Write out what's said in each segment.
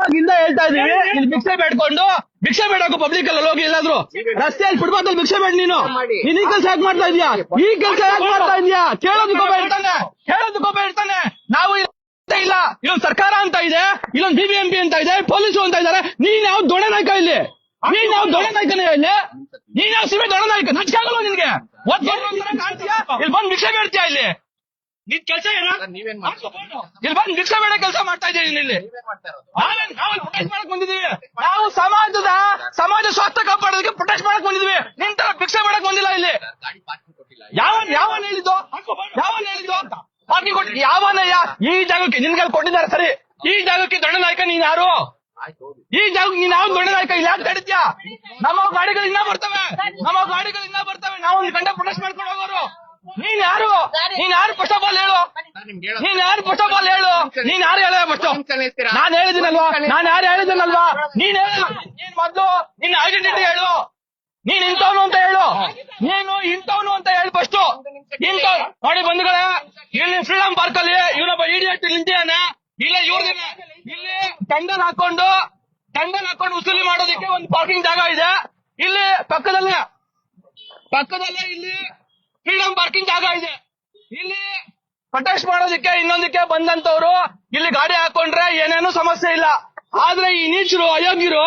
ಅವಾಗಿಂದ ಹೇಳ್ತಾ ಇದೀವಿ ಇಲ್ಲಿ ಭಿಕ್ಷೆ ಬೇಡ್ಕೊಂಡು ಭಿಕ್ಷೆ ಬೇಡಕು ಪಬ್ಲಿಕ್ ಅಲ್ಲಿ ಹೋಗಿ ಎಲ್ಲಾದ್ರು. ರಸ್ತೆಯಲ್ಲಿ ಫುಟ್ಪಾತ್ ಅಲ್ಲಿ ಭಿಕ್ಷೆ ಬೇಡ ನೀನು. ನೀನ್ ಈ ಕೆಲಸ ಯಾಕೆ ಮಾಡ್ತಾ ಇದೀಯಾ? ಈ ಕೆಲಸ ಯಾಕೆ ಮಾಡ್ತಾ ಇದೀಯಾ? ಕೇಳೋದಕ್ಕೊಬ್ಬ ಹೇಳ್ತಾನೆ ಕೇಳೋದಕ್ಕೊಬ್ಬ ಹೇಳ್ತಾನೆ ನಾವು ಇಲ್ಲಿ ಇಲ್ಲ. ಇಲ್ಲೊಂದು ಸರ್ಕಾರ ಅಂತ ಇದೆ ಇಲ್ಲೊಂದು ಬಿಬಿಎಂಪಿ ಅಂತ ಇದೆ ಪೊಲೀಸ್ ಅಂತ ಇದಾರೆ ನೀನ್ ಯಾವ ದೊಡ್ಡ ನಾಯ್ಕ ಇಲ್ಲಿ? ನೀನ್ ಯಾವ ದೊಡ್ಡ ನಾಯ್ಕನೇ ಇಲ್ಲಿ? ನೀನ್ ಯಾವ ಸಿಮೆ ದೊಡ್ಡ ನಾಯ್ಕ? ನಚ್ಕಾಗಲ್ವ ಆಗಲ್ಲ ನಿನ್ಗೆ? ಇಲ್ಲಿ ಬಂದು ಭಿಕ್ಷೆ ಬೇಡ್ತೀಯಾ ಇಲ್ಲಿ? ನಿನ್ ಕೆಲಸ ಏನೋ? ನೀವೇನ್ ಮಾಡ್ತೀರಾ? ಇಲ್ಲಿ ಬಂದು ಭಿಕ್ಷೆ ಬೇಡ ಕೆಲಸ ಮಾಡ್ತಾ ಇದ್ದೀನಿ ಇಲ್ಲಿ. ನಾವು ಇಲ್ಲಿ protest ಮಾಡಕ್ ಬಂದಿದೀವಿ ನಾವು ಸಮಾಜದ ಸಮಾಜ ಸ್ವಾರ್ಥ ಕಾಪಾಡೋದಕ್ಕೆ ಪ್ರೊಟೆಸ್ಟ್ ಮಾಡಕ್ ಬಂದಿದ್ವಿ ನಿನ್ ತರ ಭಿಕ್ಷೆ ಮಾಡಕ್ ಬಂದಿಲ್ಲ ಇಲ್ಲಿ. ಗಾಡಿ ಪಾರ್ಕಿಂಗ್ ಕೊಟ್ಟಿಲ್ಲ ಯಾವನ್ ಯಾವನ್ ಹೇಳಿದ್ದು? ಯಾವನ್ ಹೇಳಿದ್ದು? ಪಾರ್ಕಿಂಗ್ ಕೊಟ್ಟು ಯಾವನಯ್ಯ ಈ ಜಾಗಕ್ಕೆ ನಿನ್ಗೆಲ್ಲ ಕೊಟ್ಟಿದ್ದಾರೆ ಸರಿ. ಈ ಜಾಗಕ್ಕೆ ದೊಡ್ಡ ನಾಯಕ ನೀನ್ ಯಾರು? ಈ ಜಾಗಕ್ಕೆ ನೀನ್ ಯಾವ ದೊಡ್ಡ ನಾಯಕ? ಇಲ್ಲ ಯಾಕೆ ತಡಿತ್ಯಾ? ನಮ್ಮ ಗಾಡಿಗಳು ಇನ್ನ ಬರ್ತವೆ. ನಮ್ಮ ಗಾಡಿಗಳು ಇನ್ನ ಬರ್ತವೆ. ನಾವು ಒಂದು ಗಂಟೆ ಪ್ರೊಟೆಸ್ಟ್ ಮಾಡ್ಕೊಂಡು ಹೋಗೋರು. ನೀನ್ ಯಾರು? ನೀನ್ ಯಾರು? ಫಸ್ಟ್ ಆಫ್ ಆಲ್ ಹೇಳು. ನಾನು ಯಾರು? ಫಸ್ಟ್ ಆಫ್ ಆಲ್ ಹೇಳು. ನೀನ್ ಯಾರು ಹೇಳ ಫಸ್ಟ್ ನಾನು ಹೇಳಿದಿನಲ್ವಾ ನಾನ್ ಯಾರು ಹೇಳಿದಿನಲ್ವಾ ನೀನ್ ಹೇಳು. ನೀನ್ ಮೊದಲು ನಿನ್ನ ಐಡೆಂಟಿಟಿ ಹೇಳು. ನೀನ್ ಇಂಥವ್ನು ಅಂತ ಹೇಳು. ನೀನು ಇಂಥವ್ನು ಅಂತ ಹೇಳು ಫಸ್ಟ್ ಇಂಥ ನೋಡಿ ಬಂಧುಗಳೇ ಇಲ್ಲಿ ಫ್ರೀಡಂ ಪಾರ್ಕ್ ಅಲ್ಲಿ ಇವನೊಬ್ಬ ಇಡಿಯಟ್ ನಿಂತಿದ್ದಾನೆ ಇಲ್ಲ ಇವ್ರದಿನ ಇಲ್ಲಿ ಟೆಂಡರ್ ಹಾಕೊಂಡು ಟೆಂಡರ್ ಹಾಕೊಂಡು ವಸೂಲಿ ಮಾಡೋದಕ್ಕೆ ಒಂದು ಪಾರ್ಕಿಂಗ್ ಜಾಗ ಇದೆ. ಇಲ್ಲಿ ಪಕ್ಕದಲ್ಲೇ ಪಕ್ಕದಲ್ಲೇ ಇಲ್ಲಿ ಫ್ರೀಡಂ ಪಾರ್ಕಿಂಗ್ ಜಾಗ ಇದೆ. ಇಲ್ಲಿ ಪ್ರೊಟೆಸ್ಟ್ ಮಾಡೋದಕ್ಕೆ ಇನ್ನೊಂದಕ್ಕೆ ಬಂದಂತವ್ರು ಇಲ್ಲಿ ಗಾಡಿ ಹಾಕೊಂಡ್ರೆ ಏನೇನು ಸಮಸ್ಯೆ ಇಲ್ಲ. ಆದ್ರೆ ಈ ನೀಚರು ಅಯೋಗ್ಯರು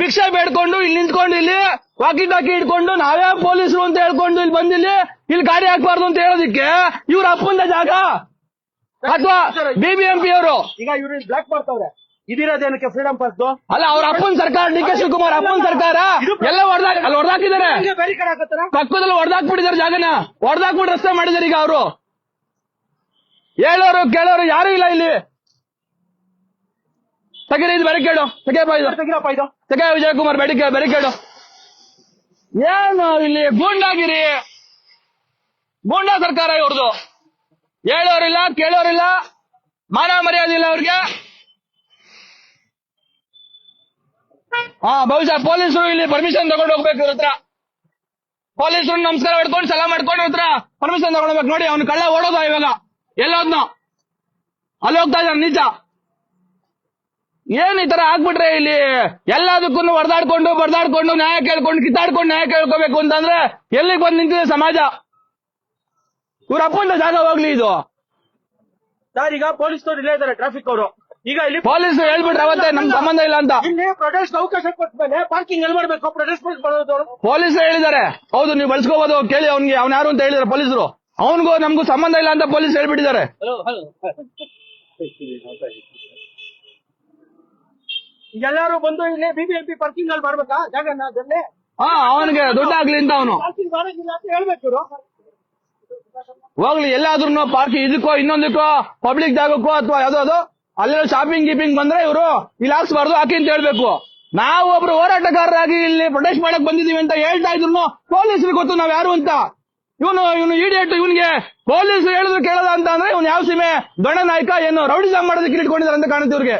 ಭಿಕ್ಷೆ ಬೇಡ್ಕೊಂಡು ಇಲ್ಲಿ ನಿಂತ್ಕೊಂಡು ಇಲ್ಲಿ ವಾಕಿ ಟಾಕಿ ಹಿಡ್ಕೊಂಡು ನಾವೇ ಪೊಲೀಸರು ಅಂತ ಹೇಳ್ಕೊಂಡು ಇಲ್ಲಿ ಬಂದಿಲ್ಲಿ ಇಲ್ಲಿ ಗಾಡಿ ಹಾಕ್ಬಾರ್ದು ಅಂತ ಹೇಳೋದಕ್ಕೆ ಇವ್ರ ಅಪ್ಪಂದ ಜಾಗ. ಅಥವಾ ಬಿಬಿಎಂಪಿ ಅವರು. ಈಗ ಇವ್ರು ಬ್ಲಾಕ್ ಮಾಡ್ತಾವ್ರೆ. ಇದಿರೋದೇನಕ್ಕೆ ಫ್ರೀಡಂ ಪಾಸ್ ಅಲ್ಲ ಅವ್ರ ಅಪ್ಪನ ಸರ್ಕಾರ ಡಿ ಕುಮಾರ್ ಅಪ್ಪನ್ ಸರ್ಕಾರ? ಎಲ್ಲ ಹೊಡೆದಾಕ ಅಲ್ಲಿ ಹೊಡೆದಾಕಿದ್ದಾರೆ. ಬೇರೆ ಪಕ್ಕದಲ್ಲಿ ಹೊಡೆದಾಕ್ಬಿಟ್ಟಿದ್ದಾರೆ ಜಾಗನ. ಹೊಡೆದಾಕ್ಬಿಟ್ಟು ರಸ್ತೆ ಮಾಡಿದಾರೆ ಈಗ ಅವರು. ಹೇಳೋರು ಕೇಳೋರು ಯಾರು ಇಲ್ಲ ಇಲ್ಲಿ. ತೆಗೀರಿ ಇದು ಬೇರೆ ಕೇಳು ಇದು. ತೆಗಿರಪ್ಪ ಇದು. ತೆಗೆ ವಿಜಯಕುಮಾರ್ ಬೆಡಿಕೆ ಬೆರಕೇಡು ಏನು ಇಲ್ಲಿ ಗೂಂಡಾಗಿರಿ? ಗೂಂಡಾ ಸರ್ಕಾರ ಇವ್ರದು. ಹೇಳೋರಿಲ್ಲ ಕೇಳೋರಿಲ್ಲ. ಮಾನ ಮರ್ಯಾದೆ ಇಲ್ಲ ಅವ್ರಿಗೆ. ಹಾ, ಬಹುಶಃ ಪೊಲೀಸರು ಇಲ್ಲಿ ಪರ್ಮಿಷನ್ ತಗೊಂಡು ಹೋಗ್ಬೇಕು ಇವ್ರ ಹತ್ರ. ಪೊಲೀಸರು ನಮಸ್ಕಾರ ಹಿಡ್ಕೊಂಡು ಸಲ ಮಾಡ್ಕೊಂಡು ಹತ್ರ ಪರ್ಮಿಷನ್ ತಗೊಂಡೋಗ್ಬೇಕು ನೋಡಿ, ಅವ್ನು ಕಳ್ಳ ಓಡೋದ ಇವಾಗ. ಎಲ್ಲೋದ್ನ. ಅಲ್ಲಿ ಹೋಗ್ತಾ ಇದ್ದಾನೆ, ನಿಜ. ಏನ್ ಈ ತರ ಆಗ್ಬಿಟ್ರೆ ಇಲ್ಲಿ ಎಲ್ಲದಕ್ಕೂ ಹೊಡೆದಾಡ್ಕೊಂಡು ಬರ್ದಾಡ್ಕೊಂಡು, ನ್ಯಾಯ ಕೇಳ್ಕೊಂಡು, ಕಿತ್ತಾಡ್ಕೊಂಡು ನ್ಯಾಯ ಕೇಳ್ಕೋಬೇಕು ಅಂತಂದ್ರೆ ಎಲ್ಲಿಗೆ ಬಂದು ನಿಂತಿದೆ ಸಮಾಜ? ಇವ್ರ ಅಪ್ಪಂದ ಜಾಗ ಹೋಗ್ಲಿ ಇದು. ಸರ್, ಈಗ ಪೊಲೀಸ್ನವ್ರು ಇಲ್ಲೇ ಇದಾರೆ ಟ್ರಾಫಿಕ್ ಅವರು. ಈಗ ಇಲ್ಲಿ ಪೊಲೀಸ್ ಹೇಳ್ಬಿಟ್ರೆ ಅವತ್ತೇ ನಮ್ ಸಂಬಂಧ ಇಲ್ಲ ಅಂತ. ಇಲ್ಲಿ ಪ್ರೊಟೆಸ್ಟ್ ಅವಕಾಶ ಕೊಟ್ಮೇಲೆ ಪಾರ್ಕಿಂಗ್ ಎಲ್ಲಿ ಮಾಡ್ಬೇಕು? ಪ್ರೊಟೆಸ್ಟ್ ಪೊಲೀಸ್ ಹೇಳಿದ್ದಾರೆ. ಹೌದು ನೀವು ಬಳಸ್ಕೋಬಹುದು ಕೇಳಿ ಅವ್ನಿಗೆ ಅವ್ನ ಯಾರು ಅಂತ ಹೇಳಿದಾರೆ ಪೊಲೀಸರು. ಅವನಿಗೂ ನಮಗೂ ಸಂಬಂಧ ಇಲ್ಲ ಅಂತ ಪೊಲೀಸ್ ಹೇಳ್ಬಿಟ್ಟಿದ್ದಾರೆ. ಎಲ್ಲರೂ ಬಂದು ಇಲ್ಲಿ ಬಿಬಿಎಂಪಿ ಪಾರ್ಕಿಂಗ್ ಅಲ್ಲಿ ಮಾಡ್ಬೇಕಾ ಜಾಗ ಅದನ್ನೇ ಹಾ ಅವನಿಗೆ ದುಡ್ಡು ಆಗ್ಲಿ ಅಂತ ಅವನು. ಪಾರ್ಕಿಂಗ್ ಮಾಡೋದಿಲ್ಲ ಅಂತ ಹೇಳ್ಬೇಕು ಹೋಗ್ಲಿ ಎಲ್ಲಾದ್ರೂ ಪಾರ್ಕಿಂಗ್ ಇದಕ್ಕೋ ಇನ್ನೊಂದಕ್ಕೋ ಪಬ್ಲಿಕ್ ಜಾಗಕ್ಕೋ ಅಥವಾ ಯಾವ್ದೋ ಅಲ್ಲೆಲ್ಲ ಶಾಪಿಂಗ್ ಗೀಪಿಂಗ್ ಬಂದ್ರೆ ಇವರು ಇಲ್ಲಿ ಹಾಕ್ಸ್ಬಾರ್ದು ಹಾಕಿ ಅಂತ ಹೇಳ್ಬೇಕು. ನಾವು ಒಬ್ರು ಹೋರಾಟಗಾರರಾಗಿ ಇಲ್ಲಿ ಪ್ರೊಟೆಸ್ಟ್ ಮಾಡಕ್ ಬಂದಿದೀವಿ ಅಂತ ಹೇಳ್ತಾ ಇದ್ರು ಪೊಲೀಸರಿಗೆ ಗೊತ್ತು ನಾವ್ ಯಾರು ಅಂತ. ಇವನು ಇವನು ಇಡಿಯಟ್ ಇವನಿಗೆ ಪೊಲೀಸ್ ಹೇಳಿದ್ರು ಕೇಳಲ್ಲ ಅಂತ ಅಂದ್ರೆ ಇವ್ನು ಯಾವ ಸೀಮೆ? ದೊಡ್ಡ ನಾಯಕ ಏನು ರೌಡಿಸಮ್ ಮಾಡೋದಕ್ಕೆ ಇಟ್ಕೊಂಡಿದ್ದಾರೆ ಅಂತ ಕಾಣುತ್ತೆ ಇವ್ರಿಗೆ.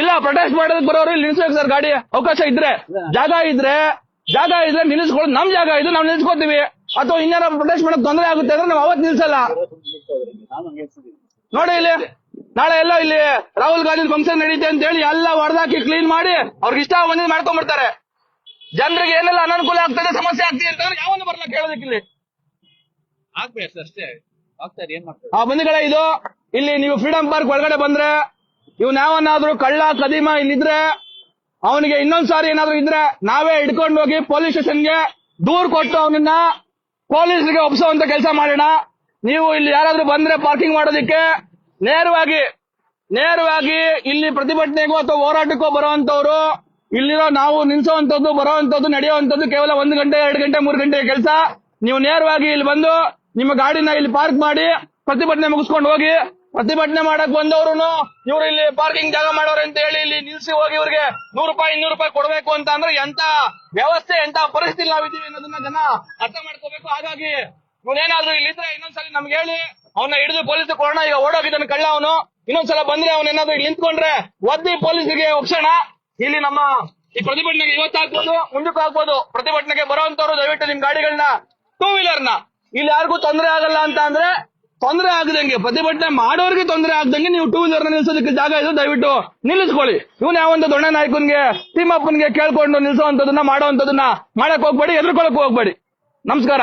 ಇಲ್ಲ ಪ್ರೊಟೆಸ್ಟ್ ಮಾಡೋದಕ್ಕೆ ಬರೋರು ಇಲ್ಲಿ ನಿಲ್ಸ್ಬೇಕು ಸರ್ ಗಾಡಿ ಅವಕಾಶ ಇದ್ರೆ. ಜಾಗ ಇದ್ರೆ ಜಾಗ ಇದ್ರೆ ನಿಲ್ಲಿಸ್ಕೊಳ್ಳೋದು ನಮ್ ಜಾಗ ಇದು ನಾವು ನಿಲ್ಸ್ಕೊತೀವಿ. ಅಥವಾ ಇನ್ಯಾರ ಪ್ರೊಟೆಸ್ಟ್ ಮಾಡಕ್ ತೊಂದರೆ ಆಗುತ್ತೆ ಅಂದ್ರೆ ನಾವು ಅವತ್ತು ನಿಲ್ಸಲ್ಲ. ನೋಡಿ ಇಲ್ಲಿ ನಾಳೆ ಎಲ್ಲ ಇಲ್ಲಿ ರಾಹುಲ್ ಗಾಂಧಿ ಫಂಕ್ಷನ್ ನಡೀತೆ ಅಂತ ಹೇಳಿ ಎಲ್ಲ ಹೊಡೆದಾಕಿ ಕ್ಲೀನ್ ಮಾಡಿ ಅವ್ರಿಗೆ ಇಷ್ಟ ಬಂದಿದ್ದು ಮಾಡ್ಕೊಂಡ್ಬಿಡ್ತಾರೆ. ಜನರಿಗೆ ಏನೆಲ್ಲ ಅನಾನುಕೂಲ ಆಗ್ತದೆ ಸಮಸ್ಯೆ ಆಗ್ತದೆ ಅಂತ ಯಾವನು ಬರಲ್ಲ ಕೇಳೋದಕ್ಕೆ ಇಲ್ಲಿ. ಆಗ್ಬೇಕು ಅಷ್ಟೇ. ಆಗ್ತಾರೆ ಏನ್ ಮಾಡ್ತಾರೆ? ಆ ಬಂಧುಗಳೇ ಇದು ಇಲ್ಲಿ ನೀವು ಫ್ರೀಡಂ ಪಾರ್ಕ್ ಒಳಗಡೆ ಬಂದ್ರೆ ಇವ್ನ ಯಾವನ್ನಾದ್ರೂ ಕಳ್ಳ ಕದೀಮ ಇಲ್ಲಿದ್ರೆ ಅವನಿಗೆ ಇನ್ನೊಂದ್ಸಾರಿ ಏನಾದ್ರು ಇದ್ರೆ ನಾವೇ ಹಿಡ್ಕೊಂಡು ಹೋಗಿ ಪೊಲೀಸ್ ಸ್ಟೇಷನ್ಗೆ ದೂರ್ ಕೊಟ್ಟು ಅವನನ್ನ ಪೊಲೀಸ್ಗೆ ಒಪ್ಸುವಂತ ಕೆಲಸ ಮಾಡೋಣ ನೀವು ಇಲ್ಲಿ ಯಾರಾದ್ರೂ ಬಂದ್ರೆ ಪಾರ್ಕಿಂಗ್ ಮಾಡೋದಕ್ಕೆ ನೇರವಾಗಿ ನೇರವಾಗಿ ಇಲ್ಲಿ ಪ್ರತಿಭಟನೆಗೂ ಅಥವಾ ಹೋರಾಟಕ್ಕೂ ಬರುವಂತವ್ರು ಇಲ್ಲಿರೋ ನಾವು ನಿಲ್ಸುವಂತದ್ದು ಬರುವಂತದ್ದು ನಡೆಯುವಂತದ್ದು ಕೇವಲ ಒಂದು ಗಂಟೆ, ಎರಡು ಗಂಟೆ, ಮೂರು ಗಂಟೆ ಕೆಲಸ. ನೀವು ನೇರವಾಗಿ ಇಲ್ಲಿ ಬಂದು ನಿಮ್ಮ ಗಾಡಿನ ಇಲ್ಲಿ ಪಾರ್ಕ್ ಮಾಡಿ ಪ್ರತಿಭಟನೆ ಮುಗಿಸ್ಕೊಂಡು ಹೋಗಿ ಪ್ರತಿಭಟನೆ ಮಾಡಕ್ ಬಂದವರು ಇವ್ರು ಇಲ್ಲಿ ಪಾರ್ಕಿಂಗ್ ಜಾಗ ಮಾಡೋರು ಅಂತ ಹೇಳಿ ಇಲ್ಲಿ ನಿಲ್ಸಿ ಹೋಗಿ ಇವ್ರಿಗೆ ನೂರು ರೂಪಾಯಿ, ಇನ್ನೂರು ರೂಪಾಯಿ ಕೊಡಬೇಕು ಅಂತ ಅಂದ್ರೆ ಎಂತ ವ್ಯವಸ್ಥೆ, ಎಂತ ಪರಿಸ್ಥಿತಿ ನಾವಿದ್ದೀವಿ ಅನ್ನೋದನ್ನ ಜನ ಅರ್ಥ ಮಾಡ್ಕೋಬೇಕು. ಹಾಗಾಗಿ ಇವನೇನಾದ್ರೂ ಇಲ್ಲಿದ್ರೆ ಇನ್ನೊಂದ್ಸಲ ನಮ್ಗೆ ಹೇಳಿ. ಅವನ್ನ ಹಿಡಿದು ಪೊಲೀಸ್ ಕೊಡೋಣ. ಈಗ ಓಡೋಗಿದ್ದಾನೆ ಕಳ್ಳ ಅವನು. ಇನ್ನೊಂದ್ಸಲ ಬಂದ್ರೆ ಅವನೇನಾದ್ರೂ ಇಲ್ಲಿ ನಿಂತ್ಕೊಂಡ್ರೆ ಒದ್ದಿ ಪೊಲೀಸ್ಗೆ ಒಪ್ಸೋಣ ಇಲ್ಲಿ ನಮ್ಮ ಈ ಪ್ರತಿಭಟನೆಗೆ ಇವತ್ತು ಹಾಕ್ಬೋದು ಮುಂದಕ್ಕೂ ಹಾಕ್ಬೋದು ಪ್ರತಿಭಟನೆಗೆ ಬರುವಂತವ್ರು ದಯವಿಟ್ಟು ನಿಮ್ ಗಾಡಿಗಳನ್ನ ಟೂ ವೀಲರ್ನ. ಇಲ್ಲಿ ಯಾರಿಗೂ ತೊಂದರೆ ಆಗಲ್ಲ ಅಂತ ಅಂದ್ರೆ ತೊಂದರೆ ಆಗದಂಗೆ, ಪ್ರತಿಭಟನೆ ಮಾಡೋರಿಗೆ ತೊಂದರೆ ಆಗದಂಗೆ ನೀವು ಟೂ ವೀಲರ್ ನಿಲ್ಸೋದಕ್ಕೆ ಜಾಗ ಇದೆ, ದಯವಿಟ್ಟು ನಿಲ್ಲಿಸ್ಕೊಳ್ಳಿ. ಇವನ್ ಯಾವೊಂದು ದೊಡ್ಡ ನಾಯಕನ್ಗೆ ತಿಮ್ಮಪ್ಪನ್ಗೆ ಕೇಳ್ಕೊಂಡು ಮಾಡೋ ಅಂತದನ್ನ ಮಾಡಕ್ ಹೋಗ್ಬೇಡಿ ಎದುರ್ಕೊಳಕ್ ಹೋಗ್ಬೇಡಿ. ನಮಸ್ಕಾರ.